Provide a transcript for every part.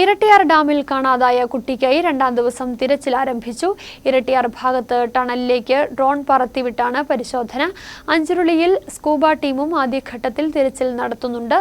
ഇരട്ടിയാർ ഡാമിൽ കാണാതായ കുട്ടിക്കായി രണ്ടാം ദിവസം തിരച്ചിൽ ആരംഭിച്ചു. ഇരട്ടിയാർ ഭാഗത്ത് ടണലിലേക്ക് ഡ്രോൺ പറത്തിവിട്ടാണ് പരിശോധന. അഞ്ചുരുളിയിൽ സ്കൂബ ടീമും ആദ്യഘട്ടത്തിൽ തിരച്ചിൽ നടത്തുന്നുണ്ട്.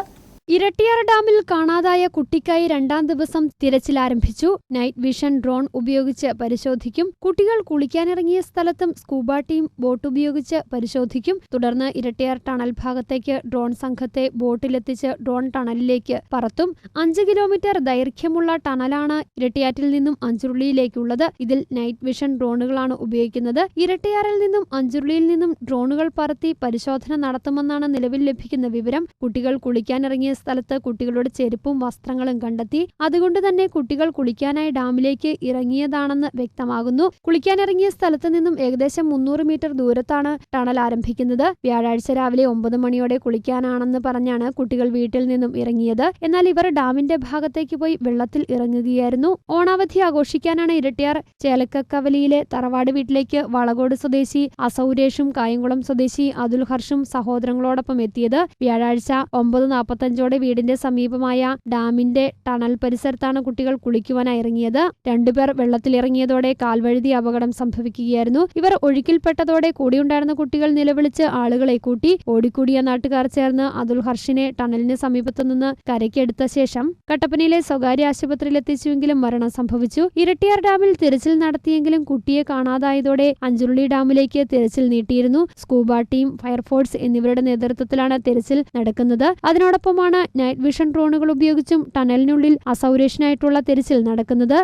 ഇരട്ടിയാർ ഡാമിൽ കാണാതായ കുട്ടിക്കായി രണ്ടാം ദിവസം തിരച്ചിൽ ആരംഭിച്ചു നൈറ്റ് വിഷൻ ഡ്രോൺ ഉപയോഗിച്ച് പരിശോധിക്കും. കുട്ടികൾ കുളിക്കാനിറങ്ങിയ സ്ഥലത്തും സ്കൂബ ടീം ബോട്ട് ഉപയോഗിച്ച് പരിശോധിക്കും. തുടർന്ന് ഇരട്ടിയാർ ടണൽ ഭാഗത്തേക്ക് ഡ്രോൺ സംഘത്തെ ബോട്ടിലെത്തിച്ച് ഡ്രോൺ ടണലിലേക്ക് പറത്തും. അഞ്ച് കിലോമീറ്റർ ദൈർഘ്യമുള്ള ടണലാണ് ഇരട്ടിയാറ്റിൽ നിന്നും അഞ്ചുരുളിയിലേക്കുള്ളത്. ഇതിൽ നൈറ്റ് വിഷൻ ഡ്രോണുകളാണ് ഉപയോഗിക്കുന്നത്. ഇരട്ടിയാറിൽ നിന്നും അഞ്ചുരുളിയിൽ നിന്നും ഡ്രോണുകൾ പറത്തി പരിശോധന നടത്തുമെന്നാണ് നിലവിൽ ലഭിക്കുന്ന വിവരം. കുട്ടികൾ കുളിക്കാനിറങ്ങിയ സ്ഥലത്ത് കുട്ടികളുടെ ചെരുപ്പും വസ്ത്രങ്ങളും കണ്ടെത്തി അതുകൊണ്ട് തന്നെ കുട്ടികൾ കുളിക്കാനായി ഡാമിലേക്ക് ഇറങ്ങിയതാണെന്ന് വ്യക്തമാകുന്നു. കുളിക്കാനിറങ്ങിയ സ്ഥലത്ത് നിന്നും ഏകദേശം മുന്നൂറ് മീറ്റർ ദൂരത്താണ് ടണൽ ആരംഭിക്കുന്നത്. വ്യാഴാഴ്ച രാവിലെ ഒമ്പത് മണിയോടെ കുളിക്കാനാണെന്ന് പറഞ്ഞാണ് കുട്ടികൾ വീട്ടിൽ നിന്നും ഇറങ്ങിയത്. എന്നാൽ ഇവർ ഡാമിന്റെ ഭാഗത്തേക്ക് പോയി വെള്ളത്തിൽ ഇറങ്ങുകയായിരുന്നു. ഓണാവധി ആഘോഷിക്കാനാണ് ഇരട്ടിയാർ ചേലക്കക്കവലിയിലെ തറവാട് വീട്ടിലേക്ക് വളകോട് സ്വദേശി അസൗരേഷും കായംകുളം സ്വദേശി അതുൽ ഹർഷും സഹോദരങ്ങളോടൊപ്പം എത്തിയത്. വ്യാഴാഴ്ച ഒമ്പത് നാൽപ്പത്തഞ്ചോടെ വീടിന്റെ സമീപമായ ഡാമിന്റെ ടണൽ പരിസരത്താണ് കുട്ടികൾ കുളിക്കുവാനായി ഇറങ്ങിയത്. രണ്ടുപേർ വെള്ളത്തിലിറങ്ങിയതോടെ കാൽവഴുതി അപകടം സംഭവിക്കുകയായിരുന്നു. ഇവർ ഒഴുക്കിൽപ്പെട്ടതോടെ കൂടിയുണ്ടായിരുന്ന കുട്ടികൾ നിലവിളിച്ച് ആളുകളെ കൂട്ടി ഓടിക്കൂടിയ നാട്ടുകാർ ചേർന്ന് അതുൽ ഹർഷിനെ ടണലിന് സമീപത്തു നിന്ന് കരയ്ക്കെടുത്ത ശേഷം കട്ടപ്പനയിലെ സ്വകാര്യ ആശുപത്രിയിൽ എത്തിച്ചുവെങ്കിലും മരണം സംഭവിച്ചു. ഇരട്ടിയാർ ഡാമിൽ തിരച്ചിൽ നടത്തിയെങ്കിലും കുട്ടിയെ കാണാതായതോടെ അഞ്ചുരുളി ഡാമിലേക്ക് തിരച്ചിൽ നീട്ടിയിരുന്നു. സ്കൂബ ടീം ഫയർഫോഴ്സ് എന്നിവരുടെ നേതൃത്വത്തിലാണ് തിരച്ചിൽ നടക്കുന്നത്. അതിനോടൊപ്പമാണ് നൈറ്റ് വിഷൻ ഡ്രോണുകൾ ഉപയോഗിച്ചും ടണലിനുള്ളിൽ അസൗരേഷനായിട്ടുള്ള തിരച്ചിൽ നടക്കുന്നത്.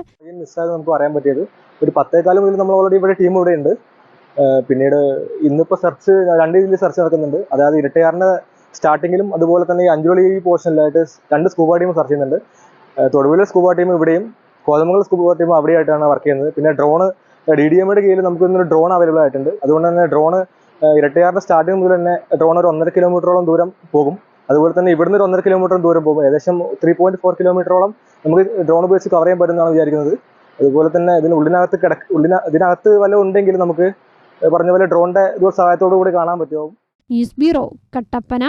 നമുക്ക് പറയാൻ പറ്റിയത് ഒരു പത്തേക്കാലം മുതൽ നമ്മൾ ഓൾറെഡി ഇവിടെ ടീം ഇവിടെ ഉണ്ട്. പിന്നീട് ഇന്നിപ്പോ സെർച്ച് രണ്ട് രീതിയിൽ സെർച്ച് നടക്കുന്നുണ്ട്. അതായത് ഇരട്ടയാറിന്റെ സ്റ്റാർട്ടിങ്ങിലും അതുപോലെ തന്നെ ഈ അഞ്ചുളി പോർഷനിലായിട്ട് രണ്ട് സ്കൂബ ടീം സെർച്ച് ചെയ്യുന്നുണ്ട്. തൊടുവിലെ സ്കൂബ ടീം ഇവിടെയും കോതമംഗൽ സ്കൂബ ടീം അവിടെയായിട്ടാണ് വർക്ക് ചെയ്യുന്നത്. പിന്നെ ഡ്രോണ് ഡി ഡി എമ്മയുടെ കീഴിൽ നമുക്ക് ഇന്നൊരു ഡ്രോൺ അവൈലബിൾ ആയിട്ടുണ്ട്. അതുകൊണ്ട് തന്നെ ഡ്രോണ് ഇരട്ടയാറിന്റെ സ്റ്റാർട്ടിങ് മുതൽ തന്നെ ഡ്രോൺ ഒരു ഒന്നര കിലോമീറ്ററോളം ദൂരം പോകും. അതുപോലെ തന്നെ ഇവിടുന്ന് ഒരു ഒന്നര കിലോമീറ്റർ ദൂരം പോകും. ഏകദേശം ത്രീ പോയിന്റ് ഫോർ കിലോമീറ്ററോളം നമുക്ക് ഡ്രോൺ ഉപയോഗിച്ച് കവർ ചെയ്യാൻ പറ്റുന്നതാണ് വിചാരിക്കുന്നത്. അതുപോലെ തന്നെ ഇതിന് ഉള്ളിനകത്ത് കിടക്ക് ഉള്ളിന ഇതിനകത്ത് വല്ല ഉണ്ടെങ്കിൽ നമുക്ക് പറഞ്ഞ പോലെ ഡ്രോണിന്റെ സഹായത്തോടു കൂടി കാണാൻ പറ്റുമോ ന്യൂസ് ബ്യൂറോ കട്ടപ്പന.